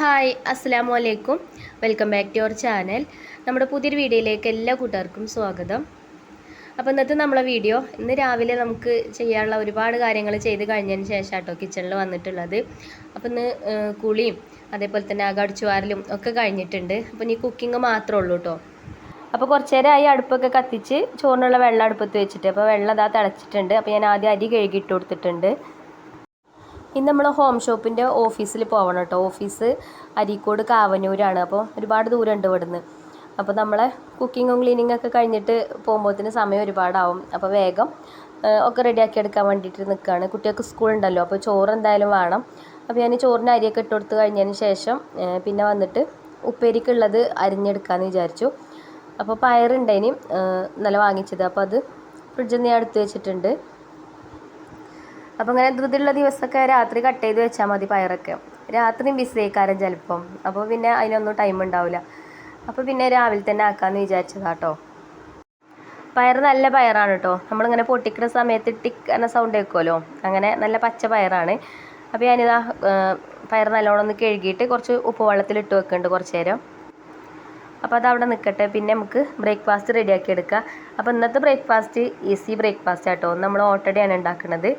Hi അസ്സാമു അലൈക്കും welcome back to your channel. നമ്മുടെ പുതിയൊരു വീഡിയോയിലേക്ക് എല്ലാ കൂട്ടുകാർക്കും സ്വാഗതം. അപ്പോൾ ഇന്നത്തെ നമ്മളെ വീഡിയോ ഇന്ന് രാവിലെ നമുക്ക് ചെയ്യാനുള്ള ഒരുപാട് കാര്യങ്ങൾ ചെയ്ത് കഴിഞ്ഞതിന് ശേഷം കേട്ടോ കിച്ചണിൽ വന്നിട്ടുള്ളത്. അപ്പോൾ ഇന്ന് കുളിയും അതേപോലെ തന്നെ അകടിച്ചു വാരലും ഒക്കെ കഴിഞ്ഞിട്ടുണ്ട്. അപ്പോൾ ഇനി കുക്കിംഗ് മാത്രമേ ഉള്ളൂ കേട്ടോ. അപ്പോൾ കുറച്ച് നേരമായി അടുപ്പൊക്കെ കത്തിച്ച് ചോറിനുള്ള വെള്ളം അടുപ്പത്ത് വെച്ചിട്ട് അപ്പോൾ വെള്ളം അതാ തിളച്ചിട്ടുണ്ട്. അപ്പോൾ ഞാൻ ആദ്യം അരി കഴുകിയിട്ട് കൊടുത്തിട്ടുണ്ട്. ഇന്ന് നമ്മൾ ഹോം ഷോപ്പിന്റെ ഓഫീസിൽ പോകണം കേട്ടോ ഓഫീസ് അരീക്കോട് കാവന്നൂരാണ്. അപ്പോൾ ഒരുപാട് ദൂരമുണ്ട് ഇവിടുന്ന്. അപ്പോൾ നമ്മളെ കുക്കിങ്ങും ക്ലീനിങ്ങും ഒക്കെ കഴിഞ്ഞിട്ട് പോകുമ്പോഴത്തേന് സമയം ഒരുപാടാവും. അപ്പോൾ വേഗം ഒക്കെ റെഡിയാക്കി എടുക്കാൻ വേണ്ടിയിട്ട് നിൽക്കുകയാണ് കുട്ടികൾക്ക് സ്കൂളുണ്ടല്ലോ അപ്പോൾ ചോറ് എന്തായാലും വേണം. അപ്പോൾ ഞാൻ ചോറിന് അരിയൊക്കെ ഇട്ട് കൊടുത്ത് കഴിഞ്ഞതിന് ശേഷം പിന്നെ വന്നിട്ട് ഉപ്പേരിക്കുള്ളത് അരിഞ്ഞെടുക്കാമെന്ന് വിചാരിച്ചു. അപ്പോൾ പയറുണ്ടേനി നല്ല വാങ്ങിച്ചത്. അപ്പോൾ അത് ഫ്രിഡ്ജിൽ നിന്ന് ഞാൻ എടുത്ത് വെച്ചിട്ടുണ്ട്. അപ്പോൾ അങ്ങനെ ധൃതിയുള്ള ദിവസമൊക്കെ രാത്രി കട്ട് ചെയ്ത് വെച്ചാൽ മതി പയറൊക്കെ. രാത്രിയും ബിസി ആയിക്കാരം ചിലപ്പം. അപ്പോൾ പിന്നെ അതിനൊന്നും ടൈം ഉണ്ടാവില്ല അപ്പോൾ പിന്നെ രാവിലെ തന്നെ ആക്കാമെന്ന് വിചാരിച്ചതാട്ടോ. പയർ നല്ല പയറാണ് കേട്ടോ നമ്മളിങ്ങനെ പൊട്ടിക്കുന്ന സമയത്ത് ടിക്ക് എന്ന സൗണ്ട് കേൾക്കുമല്ലോ അങ്ങനെ നല്ല പച്ച പയറാണ്. അപ്പോൾ ഞാനിതാ പയർ നല്ലോണം ഒന്ന് കഴുകിയിട്ട് കുറച്ച് ഉപ്പ് വെള്ളത്തിലിട്ട് വെക്കുന്നുണ്ട് കുറച്ച് നേരം അപ്പോൾ അത് അവിടെ നിൽക്കട്ടെ പിന്നെ നമുക്ക് ബ്രേക്ക്ഫാസ്റ്റ് റെഡിയാക്കി എടുക്കാം. അപ്പോൾ ഇന്നത്തെ ബ്രേക്ക്ഫാസ്റ്റ് ഈസി ബ്രേക്ക്ഫാസ്റ്റ് ആട്ടോ. നമ്മൾ ഓട്ടടിയാണ് ഉണ്ടാക്കുന്നത്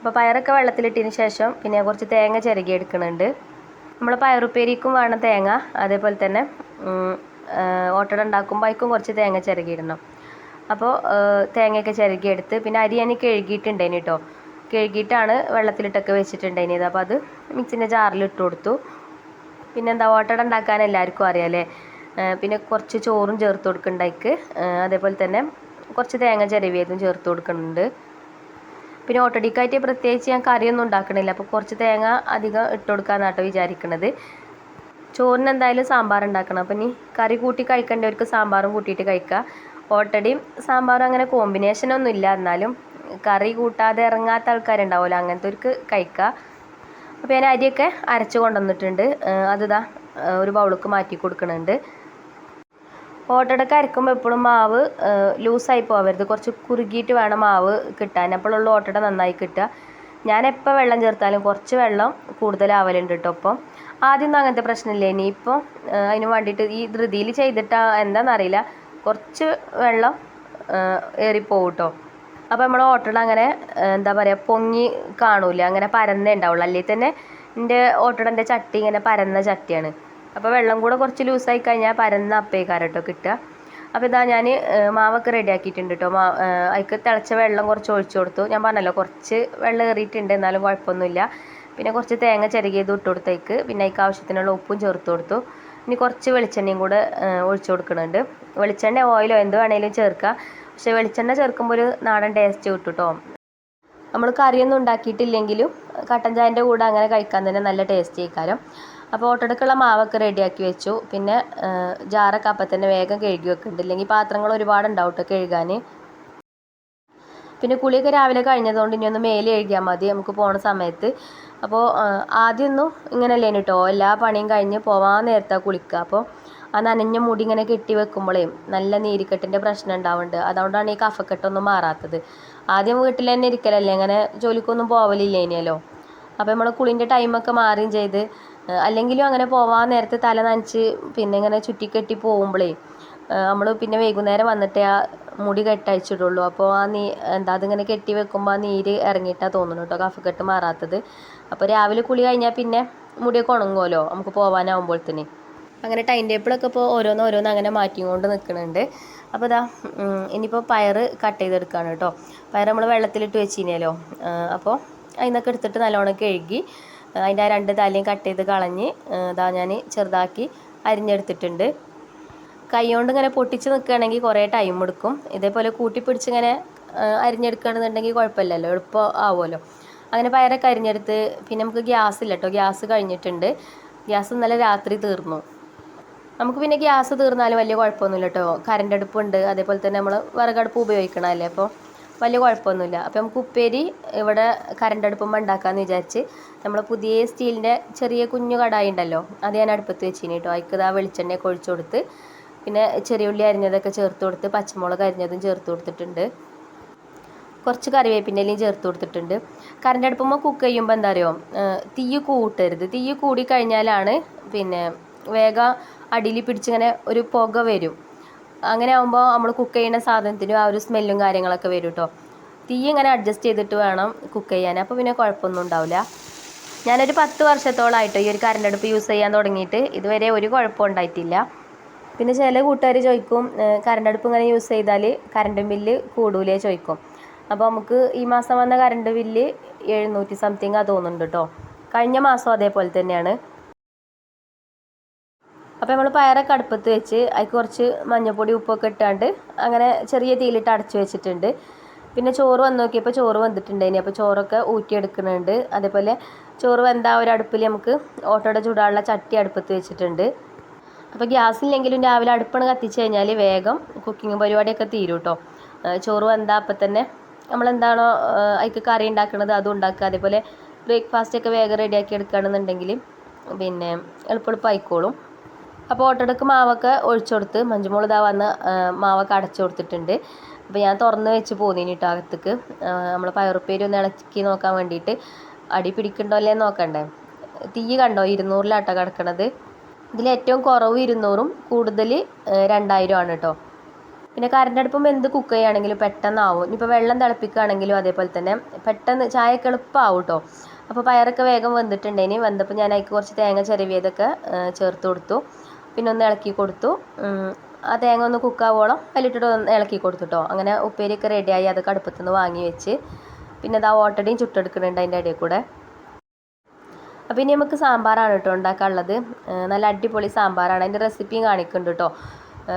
അപ്പോൾ പയറൊക്കെ വെള്ളത്തിലിട്ടതിന് ശേഷം പിന്നെ കുറച്ച് തേങ്ങ ചിരകി എടുക്കുന്നുണ്ട്. നമ്മൾ പയറുപ്പേരിക്കും വേണം തേങ്ങ. അതേപോലെ തന്നെ ഓട്ടട ഉണ്ടാക്കുമ്പോൾ അതിക്കും കുറച്ച് തേങ്ങ ചിരകിയിടണം അപ്പോൾ തേങ്ങയൊക്കെ ചിരകിയെടുത്ത് പിന്നെ അരി ഞാൻ കഴുകിയിട്ടുണ്ടേനി കേട്ടോ കഴുകിയിട്ടാണ് വെള്ളത്തിലിട്ടൊക്കെ വെച്ചിട്ടുണ്ടേനിയത് അപ്പോൾ അത് മിക്സിന്റെ ജാറിൽ ഇട്ട് കൊടുത്തു. പിന്നെ എന്താ ഓട്ടട ഉണ്ടാക്കാൻ എല്ലാവർക്കും അറിയാമല്ലേ പിന്നെ കുറച്ച് ചോറും ചേർത്ത് കൊടുക്കുന്നുണ്ടായിക്ക് അതേപോലെ തന്നെ കുറച്ച് തേങ്ങ ചിരവിയതും ചേർത്ത് കൊടുക്കുന്നുണ്ട്. പിന്നെ ഓട്ടടിക്കായിട്ട് പ്രത്യേകിച്ച് ഞാൻ കറിയൊന്നും ഉണ്ടാക്കണില്ല. അപ്പോൾ കുറച്ച് തേങ്ങ അധികം ഇട്ട് കൊടുക്കാന്നാട്ടോ വിചാരിക്കണത്. ചോറിന് എന്തായാലും സാമ്പാർ ഉണ്ടാക്കണം. അപ്പം ഇനി കറി കൂട്ടി കഴിക്കേണ്ടവർക്ക് സാമ്പാറും കൂട്ടിയിട്ട് കഴിക്കുക ഓട്ടടിയും സാമ്പാറും അങ്ങനെ കോമ്പിനേഷൻ ഒന്നും ഇല്ല. എന്നാലും കറി കൂട്ടാതെ ഇറങ്ങാത്ത ആൾക്കാരുണ്ടാവുമല്ലോ അങ്ങനത്തെവർക്ക് കഴിക്കുക അപ്പോൾ ഞാൻ അരിയൊക്കെ അരച്ച് കൊണ്ടുവന്നിട്ടുണ്ട്. അതിതാ ഒരു ബൗളിക്ക് മാറ്റി കൊടുക്കുന്നുണ്ട് ഓട്ടടക്ക് അരക്കുമ്പോൾ എപ്പോഴും മാവ് ലൂസായി പോവരുത്. കുറച്ച് കുറുകിയിട്ട് വേണം മാവ് കിട്ടാൻ. അപ്പോഴുള്ള ഓട്ടട നന്നായി കിട്ടുക. ഞാൻ എപ്പോൾ വെള്ളം ചേർത്താലും കുറച്ച് വെള്ളം കൂടുതലാവലുണ്ട് കേട്ടോ അപ്പം ആദ്യമൊന്നും അങ്ങനത്തെ പ്രശ്നമില്ല. ഇനിയിപ്പോൾ അതിന് വേണ്ടിയിട്ട് ഈ ധൃതിയിൽ ചെയ്തിട്ടാ എന്താണെന്നറിയില്ല കുറച്ച് വെള്ളം ഏറിപ്പോവും കേട്ടോ അപ്പോൾ നമ്മൾ ഓട്ടട അങ്ങനെ എന്താ പറയുക പൊങ്ങി കാണൂല. അങ്ങനെ പരന്നേ ഉണ്ടാവുള്ളൂ. അല്ലെങ്കിൽ തന്നെ എന്റെ ഓട്ടടന്റെ ചട്ടി ഇങ്ങനെ പരന്ന ചട്ടിയാണ്. അപ്പോൾ വെള്ളം കൂടെ കുറച്ച് ലൂസായി കഴിഞ്ഞാൽ പരന്ന അപ്പേക്കാരം കേട്ടോ കിട്ടുക. അപ്പോൾ ഇതാ ഞാൻ മാവൊക്കെ റെഡി ആക്കിയിട്ടുണ്ട് കേട്ടോ മാ അതിക്ക് തിളച്ച വെള്ളം കുറച്ച് ഒഴിച്ചു കൊടുത്തു. ഞാൻ പറഞ്ഞല്ലോ കുറച്ച് വെള്ളം ഏറിയിട്ടുണ്ട് എന്നാലും കുഴപ്പമൊന്നുമില്ല. പിന്നെ കുറച്ച് തേങ്ങ ചിരകിയത് ഇട്ട് കൊടുത്തേക്ക് പിന്നെ അതിക്ക് ആവശ്യത്തിനുള്ള ഉപ്പും ചേർത്ത് കൊടുത്തു. ഇനി കുറച്ച് വെളിച്ചെണ്ണയും കൂടെ ഒഴിച്ചു കൊടുക്കുന്നുണ്ട്. വെളിച്ചെണ്ണ ഓയിലോ എന്ത് വേണേലും ചേർക്കുക പക്ഷേ വെളിച്ചെണ്ണ ചേർക്കുമ്പോൾ ഒരു നാടൻ ടേസ്റ്റ് കിട്ടും കേട്ടോ നമ്മൾ കറിയൊന്നും ഉണ്ടാക്കിയിട്ടില്ലെങ്കിലും കട്ടൻ ചായന്റെ കൂടെ അങ്ങനെ കഴിക്കാൻ തന്നെ നല്ല ടേസ്റ്റ് ആയിക്കാരം. അപ്പോൾ ഓട്ടടക്കുള്ള മാവൊക്കെ റെഡിയാക്കി വെച്ചു. പിന്നെ ജാറൊക്കെ അപ്പം തന്നെ വേഗം കഴുകി വെക്കുന്നുണ്ട്. ഇല്ലെങ്കിൽ പാത്രങ്ങൾ ഒരുപാട് ഉണ്ടാവും കേട്ടോ കഴുകാൻ പിന്നെ കുളിയൊക്കെ രാവിലെ കഴിഞ്ഞതുകൊണ്ട് ഇനി ഒന്ന് മേലെ എഴുതിയാൽ മതി. നമുക്ക് പോണ സമയത്ത്. അപ്പോൾ ആദ്യമൊന്നും ഇങ്ങനെയല്ലേ കേട്ടോ എല്ലാ പണിയും കഴിഞ്ഞ് പോവാൻ നേരത്താണ് കുളിക്കുക അപ്പോൾ ആ നനഞ്ഞ മുടി ഇങ്ങനെ കെട്ടി വെക്കുമ്പോഴേ നല്ല നീരിക്കെട്ടിന്റെ പ്രശ്നം ഉണ്ടാവുന്നുണ്ട്. അതുകൊണ്ടാണ് ഈ കഫക്കെട്ടൊന്നും മാറാത്തത്. ആദ്യം വീട്ടിൽ തന്നെ ഇരിക്കലല്ലേ? ഇങ്ങനെ ജോലിക്കൊന്നും പോവലില്ല ഇനിയല്ലോ അപ്പോൾ നമ്മൾ കുളിന്റെ ടൈമൊക്കെ മാറുകയും ചെയ്ത് അല്ലെങ്കിലും അങ്ങനെ പോവാൻ നേരത്തെ തല നനച്ച് പിന്നെ ഇങ്ങനെ ചുറ്റിക്കെട്ടി പോകുമ്പോഴേ നമ്മൾ പിന്നെ വൈകുന്നേരം വന്നിട്ടേ ആ മുടി കെട്ടയച്ചിടുള്ളൂ അപ്പോൾ ആ നീ എന്താ അതിങ്ങനെ കെട്ടി വെക്കുമ്പോൾ ആ നീര് ഇറങ്ങിയിട്ടാണ് തോന്നുന്നു കേട്ടോ കഫക്കെട്ട് മാറാത്തത്. അപ്പോൾ രാവിലെ കുളി കഴിഞ്ഞാൽ പിന്നെ മുടിയൊക്കെ ഉണങ്ങുമല്ലോ നമുക്ക് പോകാനാവുമ്പോഴത്തേന് അങ്ങനെ ടൈം ടേബിളൊക്കെ ഇപ്പോൾ ഓരോന്ന് ഓരോന്ന് അങ്ങനെ മാറ്റിക്കൊണ്ട് നിൽക്കുന്നുണ്ട് അപ്പോൾ ഇതാ ഇനിയിപ്പോൾ പയറ് കട്ട് ചെയ്തെടുക്കുകയാണ് കേട്ടോ പയർ നമ്മൾ വെള്ളത്തിലിട്ട് വെച്ചിനല്ലോ. അപ്പോൾ അതിനൊക്കെ എടുത്തിട്ട് നല്ലോണം കഴുകി അതിന്റെ ആ രണ്ട് തലയും കട്ട് ചെയ്ത് കളഞ്ഞ് ഇതാ ഞാൻ ചെറുതാക്കി അരിഞ്ഞെടുത്തിട്ടുണ്ട്. കൈകൊണ്ട് ഇങ്ങനെ പൊട്ടിച്ച് നിൽക്കുകയാണെങ്കിൽ കുറേ ടൈം എടുക്കും. ഇതേപോലെ കൂട്ടി പിടിച്ച് ഇങ്ങനെ അരിഞ്ഞെടുക്കുകയാണെന്നുണ്ടെങ്കിൽ കുഴപ്പമില്ലല്ലോ എളുപ്പം ആവുമല്ലോ. അങ്ങനെ പയറൊക്കെ അരിഞ്ഞെടുത്ത് പിന്നെ നമുക്ക് ഗ്യാസ് ഇല്ല കേട്ടോ ഗ്യാസ് കഴിഞ്ഞിട്ടുണ്ട്. ഗ്യാസ് ഇന്നലെ രാത്രി തീർന്നു. നമുക്ക് പിന്നെ ഗ്യാസ് തീർന്നാലും വലിയ കുഴപ്പമൊന്നുമില്ല കേട്ടോ. കറണ്ട് അടുപ്പുണ്ട് അതേപോലെ തന്നെ നമ്മൾ വിറകടുപ്പ് ഉപയോഗിക്കണമല്ലേ അപ്പോൾ. വലിയ കുഴപ്പമൊന്നുമില്ല. അപ്പോൾ നമുക്ക് ഉപ്പേരി ഇവിടെ കറണ്ട് അടുപ്പുമ്പോൾ ഉണ്ടാക്കാമെന്ന് വിചാരിച്ച് നമ്മൾ പുതിയ സ്റ്റീലിന്റെ ചെറിയ കുഞ്ഞു കടായി ഉണ്ടല്ലോ അത് ഞാൻ അടുപ്പത്ത് വെച്ചിന് കേട്ടോ അതിക്കത് ആ വെളിച്ചെണ്ണയൊക്കെ ഒഴിച്ചു കൊടുത്ത് പിന്നെ ചെറിയ ഉള്ളി അരിഞ്ഞതൊക്കെ ചേർത്ത് കൊടുത്ത് പച്ചമുളക് അരിഞ്ഞതും ചേർത്ത് കൊടുത്തിട്ടുണ്ട്. കുറച്ച് കറിവേപ്പിന്റെ ഇലയും ചേർത്ത് കൊടുത്തിട്ടുണ്ട്. കറണ്ട് അടുപ്പുമ്പോൾ കുക്ക് ചെയ്യുമ്പോൾ എന്താ അറിയോ? തീ കൂട്ടരുത്. തീ കൂടി കഴിഞ്ഞാലാണ് പിന്നെ വേഗം അടിയിൽ പിടിച്ചിങ്ങനെ ഒരു പുക വരും. അങ്ങനെ ആകുമ്പോൾ നമ്മൾ കുക്ക് ചെയ്യുന്ന സാധനത്തിനും ആ ഒരു സ്മെല്ലും കാര്യങ്ങളൊക്കെ വരും കേട്ടോ തീ ഇങ്ങനെ അഡ്ജസ്റ്റ് ചെയ്തിട്ട് വേണം കുക്ക് ചെയ്യാൻ. അപ്പോൾ പിന്നെ കുഴപ്പമൊന്നും ഉണ്ടാവില്ല ഞാനൊരു പത്ത് വർഷത്തോളമായിട്ടോ ഈ ഒരു കറണ്ട് അടുപ്പ് യൂസ് ചെയ്യാൻ തുടങ്ങിയിട്ട് ഇതുവരെ ഒരു കുഴപ്പം ഉണ്ടായിട്ടില്ല. പിന്നെ ചില കൂട്ടുകാർ ചോദിക്കും കറണ്ട് അടുപ്പ് ഇങ്ങനെ യൂസ് ചെയ്താൽ കറണ്ട് ബില്ല് കൂടൂലേ? ചോദിക്കും. അപ്പോൾ നമുക്ക് ഈ മാസം വന്ന കറണ്ട് ബില്ല് എഴുന്നൂറ്റി സംതിങ് ആ തോന്നുന്നുണ്ട് കേട്ടോ കഴിഞ്ഞ മാസം അതേപോലെ തന്നെയാണ്. അപ്പോൾ നമ്മൾ പയറൊക്കെ അടുപ്പത്ത് വെച്ച് അതിൽ കുറച്ച് മഞ്ഞൾപ്പൊടി ഉപ്പൊക്കെ ഇട്ടാണ്ട് അങ്ങനെ ചെറിയ തീയിലിട്ട് അടച്ചു വെച്ചിട്ടുണ്ട്. പിന്നെ ചോറ് വന്ന് നോക്കിയപ്പോൾ ചോറ് വന്നിട്ടുണ്ടായിനി. അപ്പോൾ ചോറൊക്കെ ഊറ്റിയെടുക്കുന്നുണ്ട്. അതേപോലെ ചോറ് വെന്താ ഒരു അടുപ്പിൽ നമുക്ക് ഓട്ടോയുടെ ചൂടാനുള്ള ചട്ടി അടുപ്പത്ത് വെച്ചിട്ടുണ്ട്. അപ്പോൾ ഗ്യാസ് ഇല്ലെങ്കിലും രാവിലെ അടുപ്പണ് കത്തിച്ച് കഴിഞ്ഞാൽ വേഗം കുക്കിംഗ് പരിപാടിയൊക്കെ തീരും കേട്ടോ ചോറ് വെന്താ അപ്പം തന്നെ നമ്മളെന്താണോ അതിക്ക് കറി ഉണ്ടാക്കുന്നത് അതും ഉണ്ടാക്കുക. അതേപോലെ ബ്രേക്ക്ഫാസ്റ്റ് ഒക്കെ വേഗം റെഡിയാക്കി എടുക്കുകയാണെന്നുണ്ടെങ്കിൽ പിന്നെ എളുപ്പെളുപ്പായിക്കോളും അപ്പോൾ ഓട്ടടക്ക് മാവൊക്കെ ഒഴിച്ചു കൊടുത്ത് മഞ്ജുമോൾ ഇതാ വന്ന് മാവൊക്കെ അടച്ചു കൊടുത്തിട്ടുണ്ട്. അപ്പോൾ ഞാൻ തുറന്ന് വെച്ച് പോന്നീനി കേട്ടോ അകത്തേക്ക്. നമ്മൾ പയറുപ്പേരി ഒന്ന് ഇളക്കി നോക്കാൻ വേണ്ടിയിട്ട് അടി പിടിക്കണ്ടോ അല്ലേ നോക്കണ്ടേ. തീ കണ്ടോ? ഇരുന്നൂറിലാട്ടോ കിടക്കണത്. ഇതിൽ ഏറ്റവും കുറവ് ഇരുന്നൂറും കൂടുതൽ രണ്ടായിരം ആണ് കേട്ടോ പിന്നെ കറണ്ട് അടുപ്പം എന്ത് കുക്ക് ചെയ്യുകയാണെങ്കിലും പെട്ടെന്നാവും. ഇനിയിപ്പോൾ വെള്ളം തിളപ്പിക്കുകയാണെങ്കിലും അതേപോലെ തന്നെ പെട്ടെന്ന് ചായക്ക് എളുപ്പമാവും കേട്ടോ അപ്പോൾ പയറൊക്കെ വേഗം വെന്തിട്ടുണ്ടേനി വെന്തപ്പോൾ ഞാൻ അതിലേക്ക് കുറച്ച് തേങ്ങ ചിരവിയതൊക്കെ ചേർത്ത് കൊടുത്തു. പിന്നെ ഒന്ന് ഇളക്കി കൊടുത്തു. ആ തേങ്ങ ഒന്ന് കുക്കാവോളം അതിലിട്ടിട്ട് ഒന്ന് ഇളക്കി കൊടുത്തു കേട്ടോ അങ്ങനെ ഉപ്പേരിയൊക്കെ റെഡിയായി അതൊക്കെ അടുപ്പത്തുനിന്ന് വാങ്ങി വെച്ച്. പിന്നെ അത് ആ ഓട്ടടിയും ചുട്ടെടുക്കുന്നുണ്ട് അതിന്റെ ഇടയിൽ കൂടെ. അപ്പോൾ ഇനി നമുക്ക് സാമ്പാറാണ് കേട്ടോ ഉണ്ടാക്കാനുള്ളത്. നല്ല അടിപൊളി സാമ്പാറാണ്. അതിന്റെ റെസിപ്പിയും കാണിക്കുന്നുണ്ട് കേട്ടോ.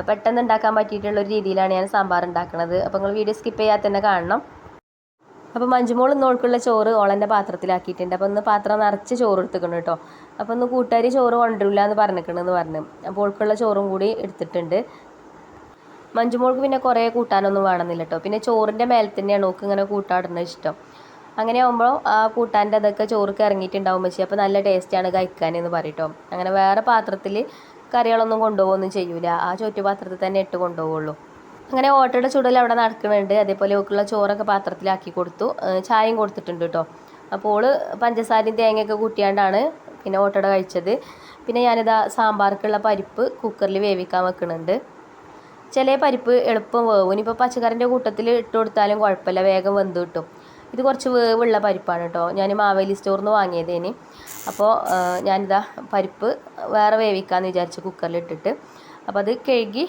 പെട്ടെന്ന് ഉണ്ടാക്കാൻ പറ്റിയിട്ടുള്ള ഒരു രീതിയിലാണ് ഞാൻ സാമ്പാർ ഉണ്ടാക്കുന്നത് അപ്പോൾ നിങ്ങൾ വീഡിയോ സ്കിപ്പ് ചെയ്യാതെ തന്നെ കാണണം. അപ്പോൾ മഞ്ജുമോൾ ഇന്നോൾക്കുള്ള ചോറ് ഓളന്റെ പാത്രത്തിലാക്കിയിട്ടുണ്ട്. അപ്പോൾ ഒന്ന് പാത്രം നിറച്ച് ചോറ് എടുത്തിക്കണം കേട്ടോ അപ്പോൾ ഒന്ന് കൂട്ടുകാരി ചോറ് കൊണ്ടുവരില്ല എന്ന് പറഞ്ഞിരിക്കണമെന്ന് പറഞ്ഞു. അപ്പോൾ ഓൾക്കുള്ള ചോറും കൂടി എടുത്തിട്ടുണ്ട്. മഞ്ജുമോൾക്ക് പിന്നെ കുറേ കൂട്ടാനൊന്നും വേണമെന്നില്ല കേട്ടോ പിന്നെ ചോറിന്റെ മേലെ തന്നെയാണ് ഓൾക്ക് ഇങ്ങനെ കൂട്ടാടുന്നത് ഇഷ്ടം. അങ്ങനെ ആകുമ്പോൾ ആ കൂട്ടാന്റെ അതൊക്കെ ചോർക്ക് ഇറങ്ങിയിട്ടുണ്ടാവും പക്ഷേ അപ്പോൾ നല്ല ടേസ്റ്റാണ് കഴിക്കാൻ എന്ന് പറയട്ടോ അങ്ങനെ വേറെ പാത്രത്തിൽ കറികളൊന്നും കൊണ്ടുപോകുകയൊന്നും ചെയ്യൂല. ആ ചുറ്റുപാത്രത്തിൽ തന്നെ ഇട്ട് കൊണ്ടുപോകുള്ളൂ അങ്ങനെ ഓട്ടയുടെ ചുടൽ അവിടെ നടക്കുന്നുണ്ട്. അതേപോലെ ഓക്കുള്ള ചോറൊക്കെ പാത്രത്തിലാക്കി കൊടുത്തു. ചായയും കൊടുത്തിട്ടുണ്ട് കേട്ടോ അപ്പോൾ പഞ്ചസാരയും തേങ്ങയൊക്കെ കൂട്ടിയാണ്ടാണ് പിന്നെ ഓട്ടട കഴിച്ചത്. പിന്നെ ഞാനിതാ സാമ്പാർക്കുള്ള പരിപ്പ് കുക്കറിൽ വേവിക്കാൻ വെക്കുന്നുണ്ട് ചില പരിപ്പ് എളുപ്പം വേവും. ഇനിയിപ്പോൾ പച്ചക്കറിന്റെ കൂട്ടത്തിൽ ഇട്ട് കൊടുത്താലും കുഴപ്പമില്ല. വേഗം വെന്ത് കിട്ടും. ഇത് കുറച്ച് വേവുള്ള പരിപ്പാണ് കേട്ടോ ഞാൻ മാവേലി സ്റ്റോറിൽ നിന്ന് വാങ്ങിയതേന് അപ്പോൾ ഞാനിതാ പരിപ്പ് വേറെ വേവിക്കാമെന്ന് വിചാരിച്ച് കുക്കറിൽ ഇട്ടിട്ട്. അപ്പോൾ അത് കഴുകി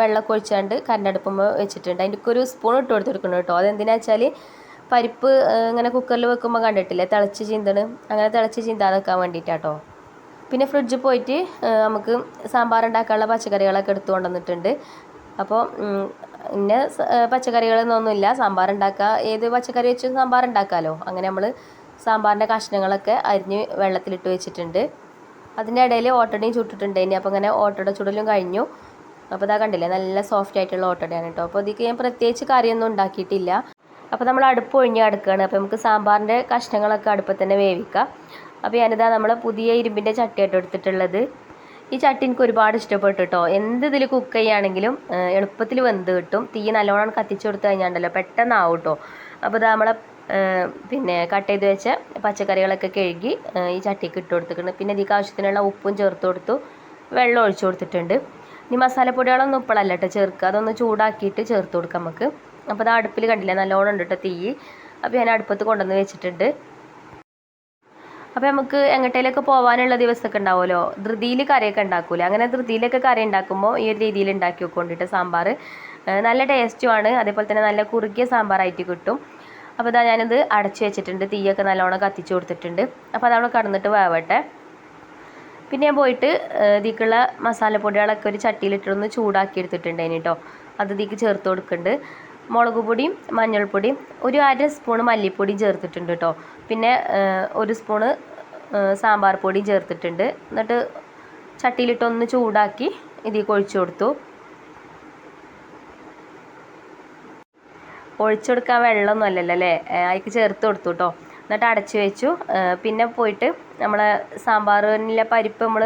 വെള്ളമൊക്കെ ഒഴിച്ചാണ്ട് കരണ്ടടുപ്പുമ്പോൾ വെച്ചിട്ടുണ്ട്. അതിന്റെ ഒരു സ്പൂൺ ഇട്ട് കൊടുത്തിരിക്കണം കേട്ടോ. അതെന്തിനാ വെച്ചാൽ പരിപ്പ് ഇങ്ങനെ കുക്കറിൽ വെക്കുമ്പോൾ കണ്ടിട്ടില്ലേ? തിളച്ച് ചീന്തണ്. അങ്ങനെ തിളച്ച് ചീന്താതെക്കാൻ വേണ്ടിയിട്ടാട്ടോ പിന്നെ ഫ്രിഡ്ജിൽ പോയിട്ട് നമുക്ക് സാമ്പാർ ഉണ്ടാക്കാനുള്ള പച്ചക്കറികളൊക്കെ എടുത്തു കൊണ്ടുവന്നിട്ടുണ്ട്. അപ്പോൾ ഇന്ന പച്ചക്കറികളൊന്നൊന്നുമില്ല സാമ്പാർ ഉണ്ടാക്കുക ഏത് പച്ചക്കറി വെച്ചും സാമ്പാർ ഉണ്ടാക്കാമല്ലോ അങ്ങനെ നമ്മൾ സാമ്പാറിന്റെ കഷ്ണങ്ങളൊക്കെ അരിഞ്ഞ് വെള്ളത്തിലിട്ട് വെച്ചിട്ടുണ്ട്. അതിന്റെ ഇടയിൽ ഓട്ടടയും ചുട്ടിട്ടുണ്ട്. ഇനി അപ്പോൾ അങ്ങനെ ഓട്ടട ചുടലും കഴിഞ്ഞു. അപ്പോൾ ഇതാ കണ്ടില്ലേ നല്ല സോഫ്റ്റ് ആയിട്ടുള്ള ഓട്ടടയാണ് കേട്ടോ അപ്പോൾ ഇതിക്ക് ഞാൻ പ്രത്യേകിച്ച് കറിയൊന്നും ഉണ്ടാക്കിയിട്ടില്ല. അപ്പോൾ നമ്മൾ അടുപ്പ് ഒഴിഞ്ഞ് കിടക്കുകയാണ്. അപ്പോൾ നമുക്ക് സാമ്പാറിന്റെ കഷ്ണങ്ങളൊക്കെ അടുപ്പത്ത് തന്നെ വേവിക്കാം. അപ്പോൾ ഞാനിതാ നമ്മൾ പുതിയ ഇരുമ്പിന്റെ ചട്ടിയായിട്ട് എടുത്തിട്ടുള്ളത്. ഈ ചട്ടി എനിക്ക് ഒരുപാട് ഇഷ്ടപ്പെട്ടു കേട്ടോ എന്ത് ഇതിൽ കുക്ക് ചെയ്യുകയാണെങ്കിലും എളുപ്പത്തിൽ വെന്ത് കിട്ടും. തീ നല്ലോണം കത്തിച്ചു കൊടുത്തു കഴിഞ്ഞാണ്ടല്ലോ പെട്ടെന്നാവും കേട്ടോ അപ്പോൾ ഇത് നമ്മളെ പിന്നെ കട്ട് ചെയ്ത് വെച്ച പച്ചക്കറികളൊക്കെ കഴുകി ഈ ചട്ടിക്ക് ഇട്ട് കൊടുത്തിട്ടുണ്ട്. പിന്നെ ഇതിക്ക് ആവശ്യത്തിനുള്ള ഉപ്പും ചേർത്ത് കൊടുത്തു. വെള്ളം ഒഴിച്ചു കൊടുത്തിട്ടുണ്ട്. ഇനി മസാലപ്പൊടികളൊന്നും ഇപ്പോഴല്ല കേട്ടോ ചേർക്കുക അതൊന്ന് ചൂടാക്കിയിട്ട് ചേർത്ത് കൊടുക്കുക നമുക്ക്. അപ്പോൾ അത് അടുപ്പിൽ കണ്ടില്ല? നല്ലോണം ഉണ്ട് കേട്ടോ തീ. അപ്പോൾ ഞാൻ അടുപ്പത്ത് കൊണ്ടുവന്ന് വെച്ചിട്ടുണ്ട്. അപ്പോൾ നമുക്ക് എങ്ങോട്ടേലൊക്കെ പോകാനുള്ള ദിവസമൊക്കെ ഉണ്ടാവുമല്ലോ? ധൃതിയിൽ കറിയൊക്കെ ഉണ്ടാക്കൂലേ? അങ്ങനെ ധൃതിയിലൊക്കെ കറി ഉണ്ടാക്കുമ്പോൾ ഈ ഒരു രീതിയിൽ ഉണ്ടാക്കി വെക്കൊണ്ടിട്ട് സാമ്പാർ. നല്ല ടേസ്റ്റുമാണ് അതേപോലെ തന്നെ നല്ല കുറുകിയ സാമ്പാറായിട്ട് കിട്ടും. അപ്പോൾ ഇതാ ഞാനിത് അടച്ചു വെച്ചിട്ടുണ്ട്. തീയൊക്കെ നല്ലോണം കത്തിച്ചു കൊടുത്തിട്ടുണ്ട്. അപ്പോൾ അതവിടെ കടന്നിട്ട് വേവട്ടെ. പിന്നെ ഞാൻ പോയിട്ട് ഇതിക്കുള്ള മസാലപ്പൊടികളൊക്കെ ഒരു ചട്ടിയിലിട്ടൊന്ന് ചൂടാക്കി എടുത്തിട്ടുണ്ട് കേട്ടോ അത് ഇതിക്ക് ചേർത്ത് കൊടുക്കുന്നുണ്ട് മുളക് പൊടിയും മഞ്ഞൾപ്പൊടിയും ഒരു അര സ്പൂണ് മല്ലിപ്പൊടിയും ചേർത്തിട്ടുണ്ട് കേട്ടോ പിന്നെ ഒരു സ്പൂണ് സാമ്പാർ പൊടിയും ചേർത്തിട്ടുണ്ട്. എന്നിട്ട് ചട്ടിയിലിട്ടൊന്ന് ചൂടാക്കി ഇതിലേക്ക് ഒഴിച്ചു കൊടുത്തു. ഒഴിച്ചെടുക്കാൻ വെള്ളമൊന്നും അല്ലല്ലോ അല്ലേ? അതിക്ക് ചേർത്ത് കൊടുത്തു കേട്ടോ എന്നിട്ട് അടച്ചു വെച്ചു. പിന്നെ പോയിട്ട് നമ്മളെ സാമ്പാറിലെ പരിപ്പ് നമ്മൾ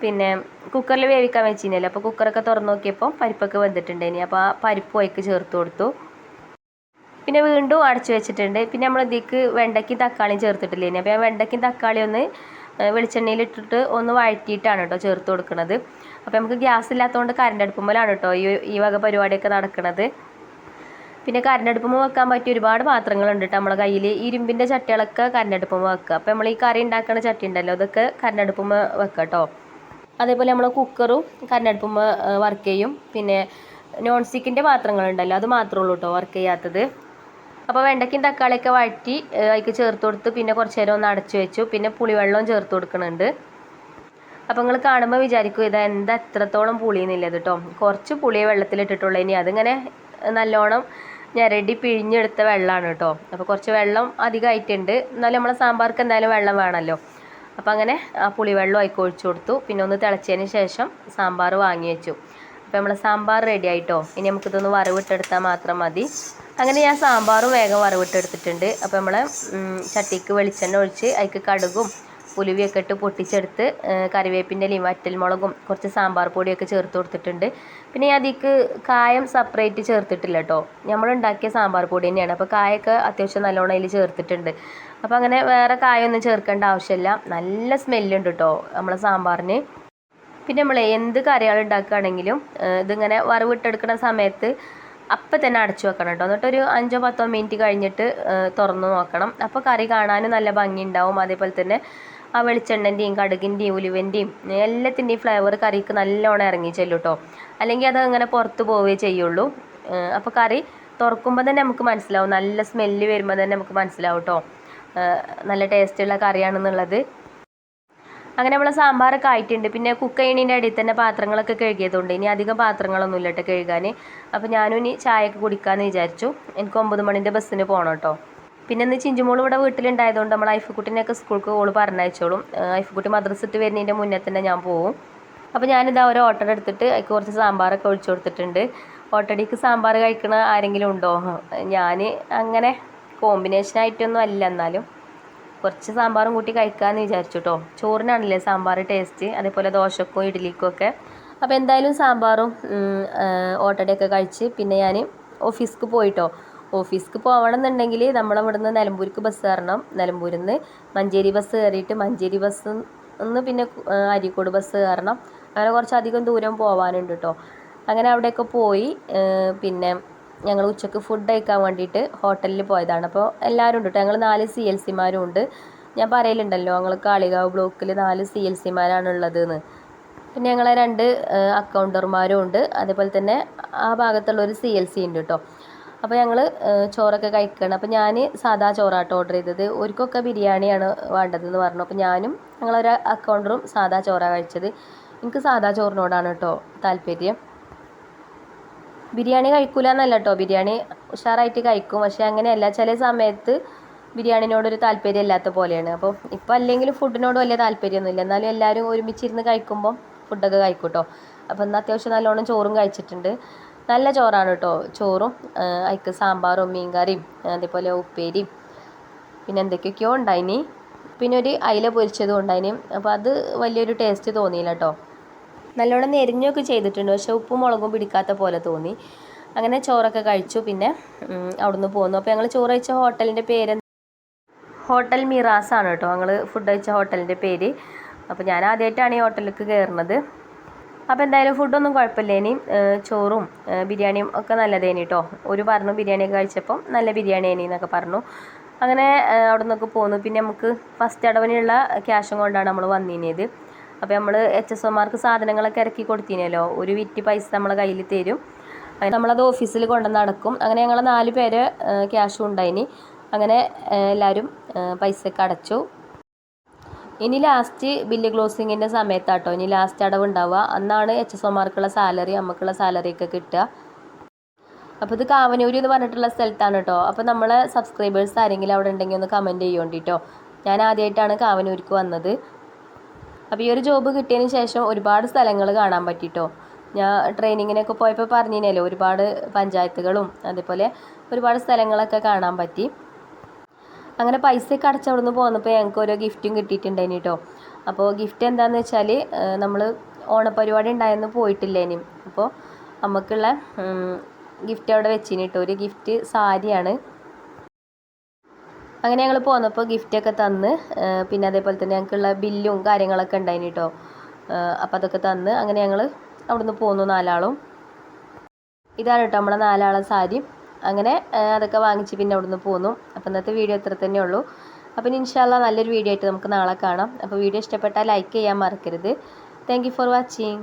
പിന്നെ കുക്കറിൽ വേവിക്കാൻ വെച്ചിരുന്നല്ലോ? അപ്പോൾ കുക്കറൊക്കെ തുറന്നു നോക്കിയപ്പോൾ പരിപ്പൊക്കെ വെന്തിട്ടുണ്ടായിനി അപ്പോൾ ആ പരിപ്പ് അതിക്ക് ചേർത്ത് കൊടുത്തു. പിന്നെ വീണ്ടും അടച്ചു വെച്ചിട്ടുണ്ട്. പിന്നെ നമ്മൾ ഇതിക്ക് വെണ്ടയ്ക്കും തക്കാളിയും ചേർത്തിട്ടില്ലേനി. അപ്പോൾ ഞാൻ വെണ്ടയ്ക്കും തക്കാളി ഒന്ന് വെളിച്ചെണ്ണയിൽ ഇട്ടിട്ട് ഒന്ന് വഴറ്റിയിട്ടാണ് കേട്ടോ ചേർത്ത് കൊടുക്കുന്നത് അപ്പോൾ നമുക്ക് ഗ്യാസ് ഇല്ലാത്തതുകൊണ്ട് കറണ്ട് അടുപ്പുമ്പോഴാണ് കേട്ടോ ഈ ഈ വക പരിപാടിയൊക്കെ നടക്കുന്നത് പിന്നെ കരണ്ടടുപ്പുമ്പോൾ വെക്കാൻ പറ്റിയ ഒരുപാട് പാത്രങ്ങളുണ്ട് കേട്ടോ നമ്മളെ കയ്യിൽ ഇരുമ്പിന്റെ ചട്ടികളൊക്കെ കരണ്ടടുപ്പുമ്പോൾ വെക്കുക അപ്പോൾ നമ്മൾ ഈ കറി ഉണ്ടാക്കുന്ന ചട്ടി ഉണ്ടല്ലോ അതൊക്കെ കരണ്ടടുപ്പുമ്പോൾ വെക്കുക കേട്ടോ അതേപോലെ നമ്മൾ കുക്കറും കരണ്ടടുപ്പുമ്പോൾ വർക്ക് ചെയ്യും. പിന്നെ നോൺ സ്റ്റിക്കിന്റെ പാത്രങ്ങളുണ്ടല്ലോ അത് മാത്രമേ ഉള്ളൂ കേട്ടോ വർക്ക് ചെയ്യാത്തത്. അപ്പോൾ വെണ്ടയ്ക്കും തക്കാളിയൊക്കെ വഴറ്റി അതിലേക്ക് ചേർത്ത് കൊടുത്ത് പിന്നെ കുറച്ച് നേരം ഒന്ന് അടച്ചു വെച്ചു. പിന്നെ പുളിവെള്ളവും ചേർത്ത് കൊടുക്കുന്നുണ്ട് അപ്പോൾ നിങ്ങൾ കാണുമ്പോൾ വിചാരിക്കും ഇത് എന്താ എത്രത്തോളം പുളിയെന്നില്ലത് കേട്ടോ കുറച്ച് പുളിയെ വെള്ളത്തിലിട്ടിട്ടുള്ളൂ. ഇനി അതിങ്ങനെ നല്ലോണം ഞെരടി പിഴിഞ്ഞെടുത്ത വെള്ളമാണ് കേട്ടോ അപ്പോൾ കുറച്ച് വെള്ളം അധികമായിട്ടുണ്ട് എന്നാലും നമ്മളെ സാമ്പാർക്ക് എന്തായാലും വെള്ളം വേണമല്ലോ അപ്പോൾ അങ്ങനെ ആ പുളിവെള്ളം ആയി ഒഴിച്ചു കൊടുത്തു. പിന്നെ ഒന്ന് തിളച്ചതിന് ശേഷം സാമ്പാർ വാങ്ങി വെച്ചു. അപ്പോൾ നമ്മളെ സാമ്പാർ റെഡി ആയിട്ടോ. ഇനി നമുക്കിതൊന്ന് വറവിട്ടെടുത്താൽ മാത്രം മതി. അങ്ങനെ ഞാൻ സാമ്പാറും വേഗം വറവിട്ടെടുത്തിട്ടുണ്ട്. അപ്പോൾ നമ്മളെ ചട്ടിക്ക് വെളിച്ചെണ്ണ ഒഴിച്ച് അതിക്ക് കടുകും ഉലുവിയൊക്കെ ഇട്ട് പൊട്ടിച്ചെടുത്ത് കറിവേപ്പിന്റെ വറ്റൽമുളകും കുറച്ച് സാമ്പാർ പൊടിയൊക്കെ ചേർത്ത് കൊടുത്തിട്ടുണ്ട്. പിന്നെ അതിക്ക് കായം സെപ്പറേറ്റ് ചേർത്തിട്ടില്ല കേട്ടോ നമ്മൾ ഉണ്ടാക്കിയ സാമ്പാർ പൊടി തന്നെയാണ്. അപ്പോൾ കായൊക്കെ അത്യാവശ്യം നല്ലോണം അതിൽ ചേർത്തിട്ടുണ്ട്. അപ്പോൾ അങ്ങനെ വേറെ കായൊന്നും ചേർക്കേണ്ട ആവശ്യമില്ല. നല്ല സ്മെല്ലുണ്ട് കേട്ടോ നമ്മളെ സാമ്പാറിന്. പിന്നെ നമ്മൾ എന്ത് കറികൾ ഉണ്ടാക്കുകയാണെങ്കിലും ഇതിങ്ങനെ വറവിട്ടെടുക്കുന്ന സമയത്ത് അപ്പം തന്നെ അടച്ചു വെക്കണം കേട്ടോ എന്നിട്ട് ഒരു അഞ്ചോ പത്തോ മിനിറ്റ് കഴിഞ്ഞിട്ട് തുറന്നു നോക്കണം. അപ്പോൾ കറി കാണാനും നല്ല ഭംഗി ഉണ്ടാവും അതേപോലെ തന്നെ ആ വെളിച്ചെണ്ണന്റെയും കടുകിന്റെയും ഉലുവന്റെയും എല്ലാത്തിന്റെയും ഫ്ലേവർ കറിക്ക് നല്ലോണം ഇറങ്ങി ചെല്ലും കേട്ടോ അല്ലെങ്കിൽ അത് അങ്ങനെ പുറത്ത് പോവുകയേ ചെയ്യുള്ളൂ. അപ്പോൾ കറി തുറക്കുമ്പോൾ തന്നെ നമുക്ക് മനസ്സിലാവും. നല്ല സ്മെല്ല് വരുമ്പോൾ തന്നെ നമുക്ക് മനസ്സിലാവും കേട്ടോ നല്ല ടേസ്റ്റുള്ള കറിയാണെന്നുള്ളത്. അങ്ങനെ നമ്മളെ സാമ്പാറൊക്കെ ആയിട്ടുണ്ട്. പിന്നെ കുക്ക് അടിയിൽ തന്നെ പാത്രങ്ങളൊക്കെ കഴുകിയതുകൊണ്ട് ഇനി അധികം പാത്രങ്ങളൊന്നും ഇല്ലട്ടെ കഴുകാൻ അപ്പോൾ ഞാനും ഇനി ചായയൊക്കെ കുടിക്കാമെന്ന് വിചാരിച്ചു. എനിക്ക് ഒമ്പത് മണിന്റെ ബസ്സിന് പോകണം കേട്ടോ പിന്നെ ഇന്ന് ചിഞ്ചുമോൾ ഇവിടെ വീട്ടിലുണ്ടായതുകൊണ്ട് നമ്മൾ ഐഫുക്കുട്ടിനെയൊക്കെ സ്കൂൾക്ക് ഓൾ പറഞ്ഞയച്ചോളും. ഐഫുക്കുട്ടി മദ്രസ് ഇട്ട് വരുന്നതിന്റെ മുന്നേ തന്നെ ഞാൻ പോവും. അപ്പോൾ ഞാനിതാ ഒരു ഓട്ടോ എടുത്തിട്ട് അതിൽ കുറച്ച് സാമ്പാറൊക്കെ ഒഴിച്ചു കൊടുത്തിട്ടുണ്ട്. ഓട്ടടിക്ക് സാമ്പാർ കഴിക്കണ ആരെങ്കിലും ഉണ്ടോ? ഞാൻ അങ്ങനെ കോമ്പിനേഷൻ ആയിട്ടൊന്നും അല്ല എന്നാലും. കുറച്ച് സാമ്പാറും കൂട്ടി കഴിക്കാമെന്ന് വിചാരിച്ചു കേട്ടോ ചോറിനാണല്ലേ സാമ്പാർ ടേസ്റ്റ് അതേപോലെ ദോശക്കും ഇഡ്ഡലിക്കും ഒക്കെ. അപ്പോൾ എന്തായാലും സാമ്പാറും ഓട്ടടയൊക്കെ കഴിച്ച് പിന്നെ ഞാൻ ഓഫീസ്ക്ക് പോയിട്ടോ ഓഫീസിക്ക് പോകണം എന്നുണ്ടെങ്കിൽ നിന്ന് നിലമ്പൂർക്ക് ബസ് കയറണം. നിലമ്പൂരിൽ നിന്ന് മഞ്ചേരി ബസ് കയറിയിട്ട് മഞ്ചേരി ബസ് നിന്ന് പിന്നെ അരീക്കോട് ബസ് കയറണം. അങ്ങനെ കുറച്ചധികം ദൂരം പോകാനുണ്ട് കേട്ടോ അങ്ങനെ അവിടെയൊക്കെ പോയി പിന്നെ ഞങ്ങൾ ഉച്ചയ്ക്ക് ഫുഡ് കഴിക്കാൻ വേണ്ടിയിട്ട് ഹോട്ടലിൽ പോയതാണ്. അപ്പോൾ എല്ലാവരും ഉണ്ട് കേട്ടോ ഞങ്ങൾ നാല് സി എൽ സിമാരും ഉണ്ട്. ഞാൻ പറയലുണ്ടല്ലോ ഞങ്ങൾ കാളികാവ് ബ്ലോക്കിൽ നാല് സി എൽ സിമാരാണ് ഉള്ളത് എന്ന് പിന്നെ ഞങ്ങളെ രണ്ട് അക്കൗണ്ടർമാരും ഉണ്ട്. അതേപോലെ തന്നെ ആ ഭാഗത്തുള്ള ഒരു സി എൽ സി ഉണ്ട് കേട്ടോ അപ്പോൾ ഞങ്ങൾ ചോറൊക്കെ കഴിക്കണം. അപ്പോൾ ഞാൻ സാധാ ചോറാട്ടോ ഓർഡർ ചെയ്തത്. ഒരിക്കൊക്കെ ബിരിയാണിയാണ് വേണ്ടതെന്ന് പറഞ്ഞു. അപ്പോൾ ഞാനും ഞങ്ങളൊരു അക്കൗണ്ടറും സാധാ ചോറാണ് കഴിച്ചത്. എനിക്ക് സാധാ ചോറിനോടാണ് കേട്ടോ താല്പര്യം. ബിരിയാണി കഴിക്കൂല എന്നല്ല കേട്ടോ ബിരിയാണി ഉഷാറായിട്ട് കഴിക്കും. പക്ഷേ അങ്ങനെയല്ല. ചില സമയത്ത് ബിരിയാണിനോടൊരു താല്പര്യം ഇല്ലാത്ത പോലെയാണ്. അപ്പോൾ ഇപ്പോൾ അല്ലെങ്കിലും ഫുഡിനോട് വലിയ താല്പര്യമൊന്നുമില്ല എന്നാലും എല്ലാവരും ഒരുമിച്ചിരുന്ന് കഴിക്കുമ്പം ഫുഡൊക്കെ കഴിക്കും കേട്ടോ അപ്പോൾ ഇന്ന് അത്യാവശ്യം നല്ലോണം ചോറും കഴിച്ചിട്ടുണ്ട്. നല്ല ചോറാണ് കേട്ടോ. ചോറും അതിക്ക് സാമ്പാറും മീൻകറിയും അതേപോലെ ഉപ്പേരിയും. പിന്നെ എന്തൊക്കെയൊക്കെയോ ഉണ്ടായിനി. പിന്നെ ഒരു അയില പൊരിച്ചതും ഉണ്ടായിനി. അപ്പോൾ അത് വലിയൊരു ടേസ്റ്റ് തോന്നിയില്ല കേട്ടോ. നല്ലോണം നെരിഞ്ഞൊക്കെ ചെയ്തിട്ടുണ്ട്. പക്ഷെ ഉപ്പും മുളകും പിടിക്കാത്ത പോലെ തോന്നി. അങ്ങനെ ചോറൊക്കെ കഴിച്ചു. പിന്നെ അവിടുന്ന് പോന്നു. അപ്പോൾ ഞങ്ങൾ ചോറ് കഴിച്ച ഹോട്ടലിന്റെ പേര് ഹോട്ടൽ മിറാസ് ആണ് കേട്ടോ. ഞങ്ങൾ ഫുഡ് കഴിച്ച ഹോട്ടലിന്റെ പേര്. അപ്പോൾ ഞാൻ ആദ്യമായിട്ടാണ് ഈ ഹോട്ടലിലേക്ക് കയറുന്നത്. അപ്പോൾ എന്തായാലും ഫുഡൊന്നും കുഴപ്പമില്ല. ഇനി ചോറും ബിരിയാണിയും ഒക്കെ നല്ലതേനി കേട്ടോ ഒരു പറഞ്ഞു ബിരിയാണിയൊക്കെ കഴിച്ചപ്പം നല്ല ബിരിയാണി ഏനി എന്നൊക്കെ പറഞ്ഞു. അങ്ങനെ അവിടെ നിന്നൊക്കെ പോന്നു. പിന്നെ നമുക്ക് ഫസ്റ്റ് അടവിനുള്ള ക്യാഷും കൊണ്ടാണ് നമ്മൾ വന്നിനത്. അപ്പോൾ നമ്മൾ എച്ച് എസ് ഒമാർക്ക് സാധനങ്ങളൊക്കെ ഇറക്കി കൊടുത്തിനല്ലോ. ഒരു വിറ്റ് പൈസ നമ്മളെ കയ്യിൽ തരും. നമ്മളത് ഓഫീസിൽ കൊണ്ടുവന്ന് അടക്കും അങ്ങനെ ഞങ്ങൾ നാല് പേര് ക്യാഷും ഉണ്ടായിനി. അങ്ങനെ എല്ലാവരും പൈസയൊക്കെ അടച്ചു. ഇനി ലാസ്റ്റ് ബില്ല് ക്ലോസിങ്ങിന്റെ സമയത്താട്ടോ. ഇനി ലാസ്റ്റ് അടവ് ഉണ്ടാവുക. അന്നാണ് എച്ച് എസ് ഒമാർക്കുള്ള സാലറി നമുക്കുള്ള സാലറി ഒക്കെ കിട്ടുക. അപ്പോൾ ഇത് കാവനൂരി എന്ന് പറഞ്ഞിട്ടുള്ള സ്ഥലത്താണ് കേട്ടോ അപ്പോൾ നമ്മളെ സബ്സ്ക്രൈബേഴ്സ് ആരെങ്കിലും അവിടെ ഉണ്ടെങ്കിൽ ഒന്ന് കമന്റ് ചെയ്യേണ്ടിട്ടോ. ഞാൻ ആദ്യമായിട്ടാണ് കാവനൂർക്ക് വന്നത്. അപ്പോൾ ഈ ഒരു ജോബ് കിട്ടിയതിന് ശേഷം ഒരുപാട് സ്ഥലങ്ങൾ കാണാൻ പറ്റിട്ടോ. ഞാൻ ട്രെയിനിങ്ങിനൊക്കെ പോയപ്പോൾ പറഞ്ഞിനല്ലോ ഒരുപാട് പഞ്ചായത്തുകളും അതേപോലെ ഒരുപാട് സ്ഥലങ്ങളൊക്കെ കാണാൻ പറ്റി. അങ്ങനെ പൈസയൊക്കെ അടച്ച് അവിടെ നിന്ന് പോന്നപ്പോൾ ഞങ്ങൾക്ക് ഓരോ ഗിഫ്റ്റും കിട്ടിയിട്ടുണ്ടായിന് കേട്ടോ അപ്പോൾ ഗിഫ്റ്റ് എന്താണെന്ന് വെച്ചാൽ നമ്മൾ ഓണപ്പരിപാടി ഉണ്ടായെന്ന് പോയിട്ടില്ലേനും. അപ്പോൾ നമുക്കുള്ള ഗിഫ്റ്റ് അവിടെ വെച്ചിന് കേട്ടോ ഒരു ഗിഫ്റ്റ് സാരിയാണ്. അങ്ങനെ ഞങ്ങൾ പോന്നപ്പോൾ ഗിഫ്റ്റൊക്കെ തന്ന് പിന്നെ അതേപോലെ തന്നെ ഞങ്ങൾക്കുള്ള ബില്ലും കാര്യങ്ങളൊക്കെ ഉണ്ടായിന് കേട്ടോ അപ്പോൾ അതൊക്കെ തന്ന് അങ്ങനെ ഞങ്ങൾ അവിടുന്ന് പോന്നു നാലാളും. ഇതാണ് കേട്ടോ നമ്മളെ നാലാളെ സാരി. അങ്ങനെ അതൊക്കെ വാങ്ങിച്ച് പിന്നെ അവിടുന്ന് പോന്നു. അപ്പോൾ ഇന്നത്തെ വീഡിയോ ഇത്ര തന്നെ ഉള്ളൂ അപ്പം ഇൻഷാല്ല നല്ലൊരു വീഡിയോ ആയിട്ട് നമുക്ക് നാളെ കാണാം. അപ്പോൾ വീഡിയോ ഇഷ്ടപ്പെട്ടാൽ ലൈക്ക് ചെയ്യാൻ മറക്കരുത്. Thank for watching